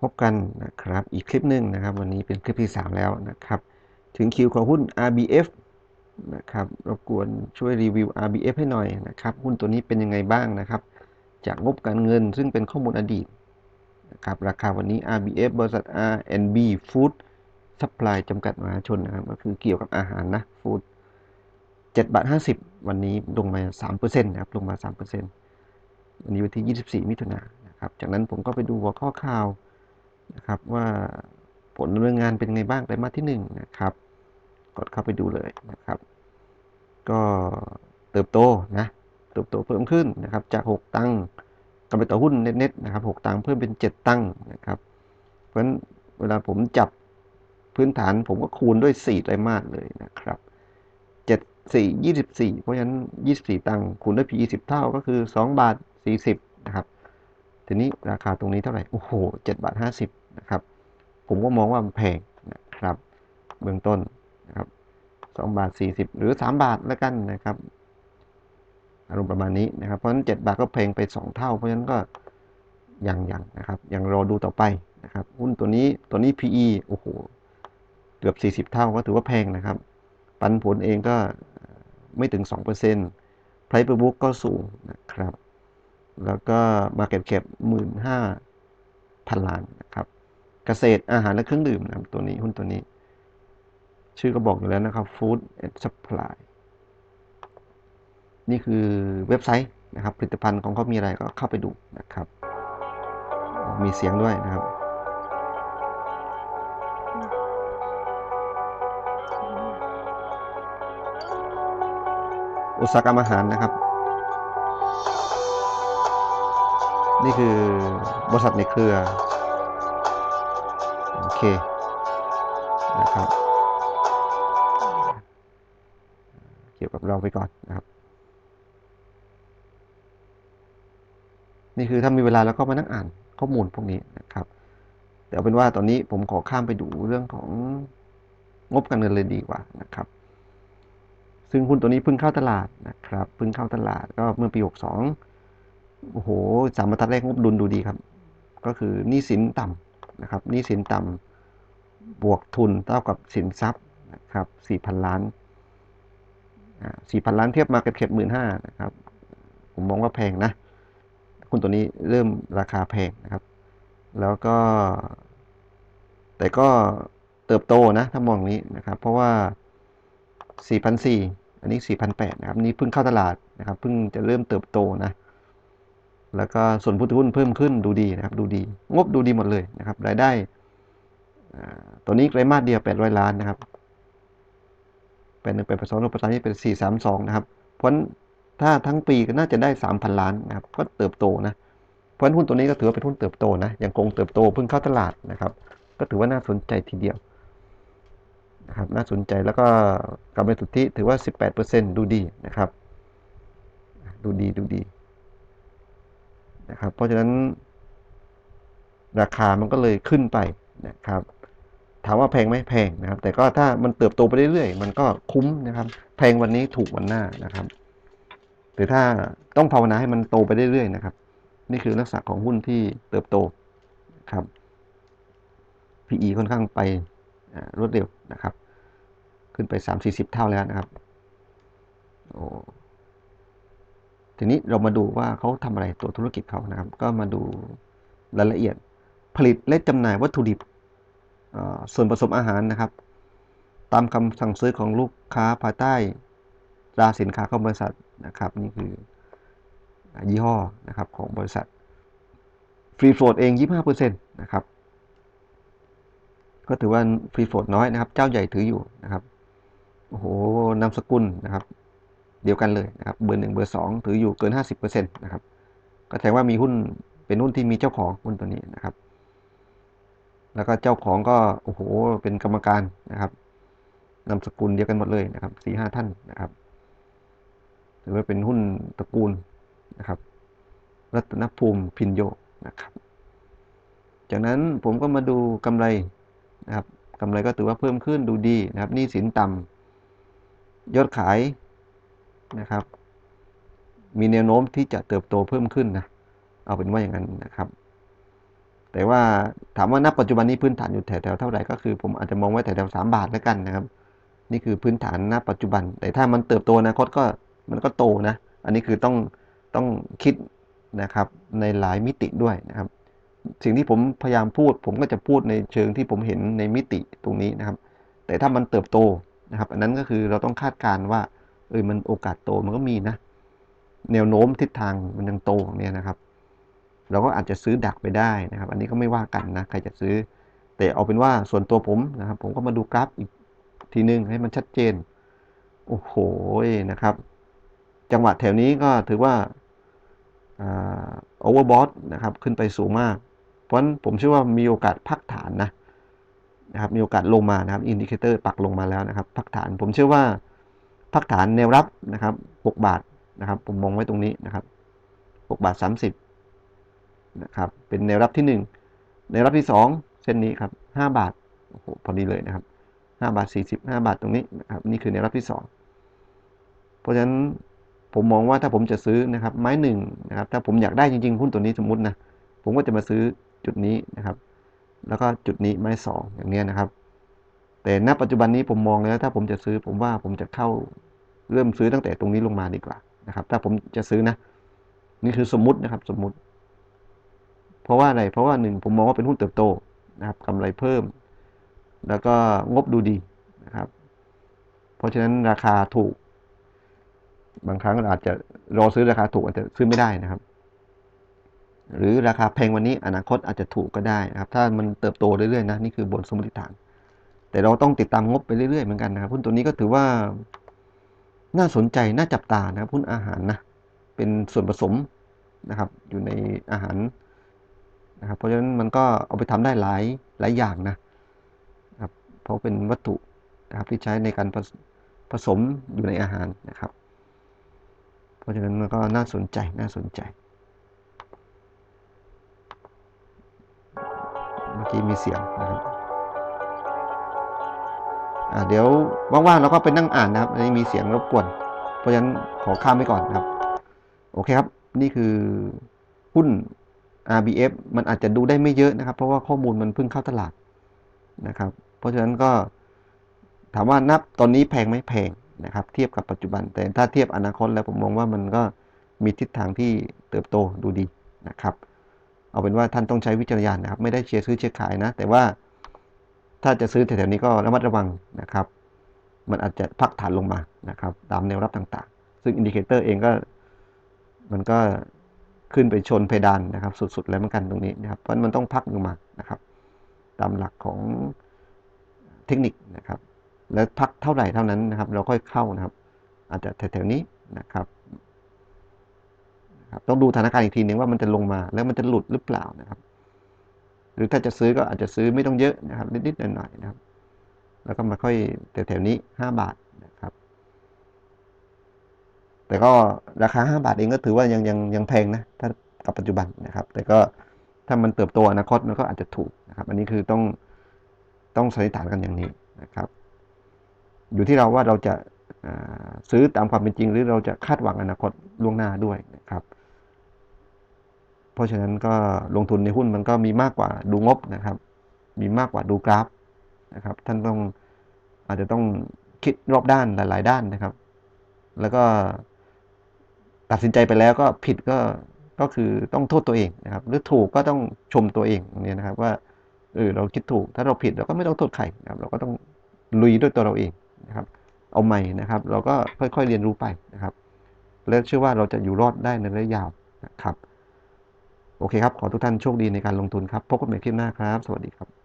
พบกันนะครับอีกคลิปหนึ่งนะครับ วันนี้เป็นคลิปที่ 3 แล้วนะครับ ถึงคิวของหุ้น RBF นะครับรบกวนช่วยรีวิว RBF ให้หน่อยนะครับ หุ้นตัวนี้เป็นยังไงบ้างนะครับ จากงบการเงินซึ่งเป็นข้อมูลอดีตนะครับราคาวันนี้ RBF บริษัท R&B Food Supply จำกัดมหาชนนะครับก็คือเกี่ยวกับอาหารนะฟู้ด7บาท50วันนี้ลงมา3%นะครับลงมา3%วันนี้วันที่24มิถุนายนนะครับจากนั้นผมก็ไปดูหัวข้อข่าว นะครับว่าผลดำเนินงานเป็นไงบ้างไตรมาสที่1นะครับ กดเข้าไปดูเลยนะครับ ก็เติบโตนะเติบโตเพิ่มขึ้นนะครับ จาก 6 ตังค์กำไรต่อหุ้นเน็ตๆนะครับ 6 ตังค์เพิ่มเป็น 7 ตังค์นะครับ เพราะฉะนั้นเวลาผมจับพื้นฐานผมก็คูณด้วย 4 ไตรมาสเลยนะครับ 7 4 24 เพราะฉะนั้น 24 ตังค์คูณด้วย PE 10เท่าก็คือ 2 บาท 40 นะครับ ทีนี้ราคาตรงนี้เท่าไหร่ โอ้โห 7 บาท 50 นะครับ ผมก็มองว่ามันแพงนะครับ เบื้องต้นนะครับ2บาท 40 หรือ 3 บาทแล้วกันนะครับ อารมณ์ประมาณนี้นะครับ เพราะฉะนั้น 7 บาทก็แพงไป 2 เท่า เพราะฉะนั้นก็ยังยังนะครับ ยังรอดูต่อไปนะครับ หุ้นตัวนี้ตัวนี้ PE โอ้โห เกือบ 40 เท่าก็ถือว่าแพงนะครับ ปันผลเองก็ไม่ถึง2% Price per book ก็สูงนะครับ แล้วก็ Market Cap 15,000พันล้านนะครับ เกษตรอาหารและเครื่องดื่มนะครับตัวนี้หุ้นตัวนี้ ชื่อก็บอกอยู่แล้วนะครับ Food and Supply นี่คือเว็บไซต์นะครับ ผลิตภัณฑ์ของเขามีอะไรก็เข้าไปดูนะครับ มีเสียงด้วยนะครับอุตสาหกรรมอาหารนะครับ นี่คือบริษัทในเครือ เคนะครับเกี่ยวกับเราไปก่อนนะครับ นี่คือถ้ามีเวลาแล้วก็มานั่งอ่านข้อมูลพวกนี้นะครับแต่เอาเป็นว่าตอนนี้ผมขอข้ามไปดูเรื่องของงบการเงินเลยดีกว่านะครับ ซึ่งหุ้นตัวนี้เพิ่งเข้าตลาดนะครับเพิ่งเข้าตลาดก็เมื่อปี 62 โอ้โหสามบรรทัดแรกงบดุลดูดีครับ ก็คือหนี้สินต่ำนะครับหนี้สินต่ำ บวกทุนเท่ากับสินทรัพย์นะครับ4,000ล้านอ่า4,000ล้านเทียบมาเก็ตเก็บ15,000นะครับ ผมมองว่าแพงนะหุ้นตัวนี้เริ่มราคาแพงนะครับ แล้วก็ แต่ก็เติบโตนะ ถ้ามองนี้นะครับ เพราะว่า 4,400 อันนี้ 4,800 นะครับ นี่เพิ่งเข้าตลาดนะครับ เพิ่งจะเริ่มเติบโตนะ แล้วก็ส่วนผู้ถือหุ้นเพิ่มขึ้นดูดีนะครับ ดูดี งบดูดีหมดเลยนะครับ รายได้ ตัวนี้ไตรมาสเดียว800 ล้านนะครับเป็นหนึ่งเป็นผสมรูปประนี้เป็น432นะครับ เพราะถ้าทั้งปีก็น่าจะได้3,000ล้านนะครับ ก็เติบโตนะเพราะหุ้นตัวนี้ก็ถือว่าเป็นหุ้นเติบโตนะ ยังคงเติบโตเพิ่งเข้าตลาดนะครับ ก็ถือว่าน่าสนใจทีเดียวนะครับ น่าสนใจแล้วก็กำไรสุทธิถือว่า 18%ดูดีนะครับ ดูดีดูดีนะครับ เพราะฉะนั้นราคามันก็เลยขึ้นไปนะครับามว่าแพงไหมแพงนะครับ แต่ก็ถ้ามันเติบโตไปเรื่อยๆ มันก็คุ้มนะครับ แพงวันนี้ถูกวันหน้านะครับหรือถ้าต้องภาวนาให้มันโตไปเรื่อยๆนะครับ นี่คือลักษณะของหุ้นที่เติบโตครับ PE ค่อนข้างไปรวดเร็วนะครับ ขึ้นไป 3-40 เท่าแล้วนะครับโอ้ทีนี้เรามาดูว่าเขาทำอะไรตัวธุรกิจเขานะครับ ก็มาดูรายละเอียดผลิตและจำหน่ายวัตถุดิบ ส่วนผสมอาหารนะครับ ตามคำสั่งซื้อของลูกค้าภายใต้ราสินค้าของบริษัทนะครับ นี่คือยี่ห้อนะครับของบริษัทฟรีโฟลดเอง 25%นะครับ ก็ถือว่าฟรีโฟลดน้อยนะครับ เจ้าใหญ่ถืออยู่นะครับโอ้โหนามสกุลนะครับ เดียวกันเลยนะครับ เบอร์หนึ่งเบอร์สองถืออยู่เกิน 50%นะครับ ก็แสดงว่ามีหุ้นเป็นหุ้นที่มีเจ้าของหุ้นตัวนี้นะครับ แล้วก็เจ้าของก็โอ้โหเป็นกรรมการนะครับนามสกุลเดียวกันหมดเลยนะครับสี่ห้าท่านนะครับถือว่าเป็นหุ้นตระกูลนะครับ รัตนภูมิพินโยนะครับ จากนั้นผมก็มาดูกำไรนะครับกำไรก็ถือว่าเพิ่มขึ้นดูดีนะครับหนี้สินต่ำยอดขายนะครับ มีแนวโน้มที่จะเติบโตเพิ่มขึ้นนะเอาเป็นว่าอย่างนั้นนะครับ แต่ว่าถามว่าณปัจจุบันนี้พื้นฐานอยู่แถวๆเท่าไหร่ก็คือผมอาจจะมองไว้แถวๆสามบาทแล้วกันนะครับ นี่คือพื้นฐานณปัจจุบัน แต่ถ้ามันเติบโตอนาคตก็มันก็โตนะ อันนี้คือต้องต้องคิดนะครับในหลายมิติด้วยนะครับ สิ่งที่ผมพยายามพูด ผมก็จะพูดในเชิงที่ผมเห็นในมิติตรงนี้นะครับ แต่ถ้ามันเติบโตนะครับ อันนั้นก็คือเราต้องคาดการณ์ว่าเออมันโอกาสโตมันก็มีนะ แนวโน้มทิศทางมันยังโตอย่างเนี้ยนะครับ เราก็อาจจะซื้อดักไปได้นะครับ อันนี้ก็ไม่ว่ากันนะใครจะซื้อ แต่เอาเป็นว่าส่วนตัวผมนะครับ ผมก็มาดูกราฟอีกทีนึงให้มันชัดเจน โอ้โหนะครับ จังหวะแถวนี้ก็ถือว่าโอเวอร์บอทนะครับ ขึ้นไปสูงมาก เพราะฉะนั้นผมเชื่อว่ามีโอกาสพักฐานนะนะครับ มีโอกาสลงมานะครับ อินดิเคเตอร์ปักลงมาแล้วนะครับ พักฐาน ผมเชื่อว่าพักฐานแนวรับนะครับ 6 บาทนะครับ ผมมองไว้ตรงนี้นะครับ 6 บาท 30 นะครับ เป็นแนวรับที่ 1 แนวรับที่ 2 เส้นนี้ครับ5บาทโอ้โหพอดีเลยนะครับ5บาท40 5บาทตรงนี้นะครับนี่คือแนวรับที่ 2 เพราะฉะนั้นผมมองว่าถ้าผมจะซื้อนะครับไม้หนึ่งนะครับถ้าผมอยากได้จริงๆหุ้นตัวนี้สมมตินะผมก็จะมาซื้อจุดนี้นะครับ แล้วก็จุดนี้ไม้สองอย่างเนี้ยนะครับ แต่ณปัจจุบันนี้ผมมองแล้วถ้าผมจะซื้อผมว่าผมจะเข้าเริ่มซื้อตั้งแต่ตรงนี้ลงมาดีกว่านะครับ ถ้าผมจะซื้อนะ นี่คือสมมุตินะครับสมมุติ ราะว่าอะไร เพราะว่าหนึ่งผมมองว่าเป็นหุ้นเติบโตนะครับกำไรเพิ่ม แล้วก็งบดูดีนะครับ เพราะฉะนั้นราคาถูก บางครั้งอาจจะรอซื้อราคาถูกอาจจะซื้อไม่ได้นะครับ หรือราคาแพงวันนี้อนาคตอาจจะถูกก็ได้นะครับ ถ้ามันเติบโตเรื่อยๆนะนี่คือบนสมมติฐาน แต่เราต้องติดตามงบไปเรื่อยๆเหมือนกันนะครับหุ้นตัวนี้ก็ถือว่าน่าสนใจน่าจับตานะครับหุ้นอาหารนะเป็นส่วนผสมนะครับ อยู่ในอาหาร นะครับ เพราะฉะนั้นมันก็เอาไปทำได้หลายหลายอย่างนะครับเพราะเป็นวัตถุนะครับที่ใช้ในการผสผสมอยู่ในอาหารนะครับ เพราะฉะนั้นมันก็น่าสนใจน่าสนใจ เมื่อกี้มีเสียงนะครับอ่าเดี๋ยวว่างๆเราก็ไปนั่งอ่านนะครับอันนี้มีเสียงรบกวน เพราะฉะนั้นขอข้ามไปก่อนนะครับ โอเคครับ นี่คือหุ้น RBF มันอาจจะดูได้ไม่เยอะนะครับ เพราะว่าข้อมูลมันเพิ่งเข้าตลาดนะครับ เพราะฉะนั้นก็ถามว่านับตอนนี้แพงไหมแพงนะครับ เทียบกับปัจจุบัน แต่ถ้าเทียบอนาคตแล้วผมมองว่ามันก็มีทิศทางที่เติบโตดูดีนะครับ เอาเป็นว่าท่านต้องใช้วิจารณญาณนะครับ ไม่ได้เชียร์ซื้อเชียร์ขายนะ แต่ว่าถ้าจะซื้อแถวๆนี้ก็ระมัดระวังนะครับ มันอาจจะพักฐานลงมานะครับ ตามแนวรับต่างๆ ซึ่งอินดิเคเตอร์เองก็มันก็ ขึ้นไปชนเพดานนะครับ สุดๆแล้วเหมือนกันตรงนี้นะครับ เพราะมันต้องพักลงมานะครับ ตามหลักของเทคนิคนะครับ แล้วพักเท่าไหร่เท่านั้นนะครับ เราค่อยเข้านะครับ อาจจะแถวๆนี้นะครับครับต้องดูสถานการณ์อีกทีหนึ่งว่ามันจะลงมาแล้วมันจะหลุดหรือเปล่านะครับ หรือถ้าจะซื้อก็อาจจะซื้อไม่ต้องเยอะนะครับนิดๆหน่อยๆนะครับ แล้วก็มาค่อยแถวๆนี้ห้าบาท แต่ก็ราคาห้าบาทเองก็ถือว่ายังยังยังแพงนะถ้ากับปัจจุบันนะครับ แต่ก็ถ้ามันเติบโตอนาคตมันก็อาจจะถูกนะครับ อันนี้คือต้องต้องสันนิษฐานกันอย่างนี้นะครับ อยู่ที่เราว่าเราจะซื้อตามความเป็นจริง หรือเราจะคาดหวังอนาคตล่วงหน้าด้วยนะครับ เพราะฉะนั้นก็ลงทุนในหุ้นมันก็มีมากกว่าดูงบนะครับ มีมากกว่าดูกราฟนะครับ ท่านต้องอาจจะต้องคิดรอบด้านหลาย ๆ ด้านนะครับ แล้วก็ ตัดสินใจไปแล้วก็ผิดก็ก็คือต้องโทษตัวเองนะครับ หรือถูกก็ต้องชมตัวเองเนี่ยนะครับว่าเออเราคิดถูกถ้าเราผิดเราก็ไม่ต้องโทษใครนะครับ เราก็ต้องลุยด้วยตัวเราเองนะครับ เอาใหม่นะครับ เราก็ค่อยๆเรียนรู้ไปนะครับ แล้วเชื่อว่าเราจะอยู่รอดได้ในระยะยาวนะครับ โอเคครับ ขอทุกท่านโชคดีในการลงทุนครับ พบกันใหม่คลิปหน้าครับ สวัสดีครับ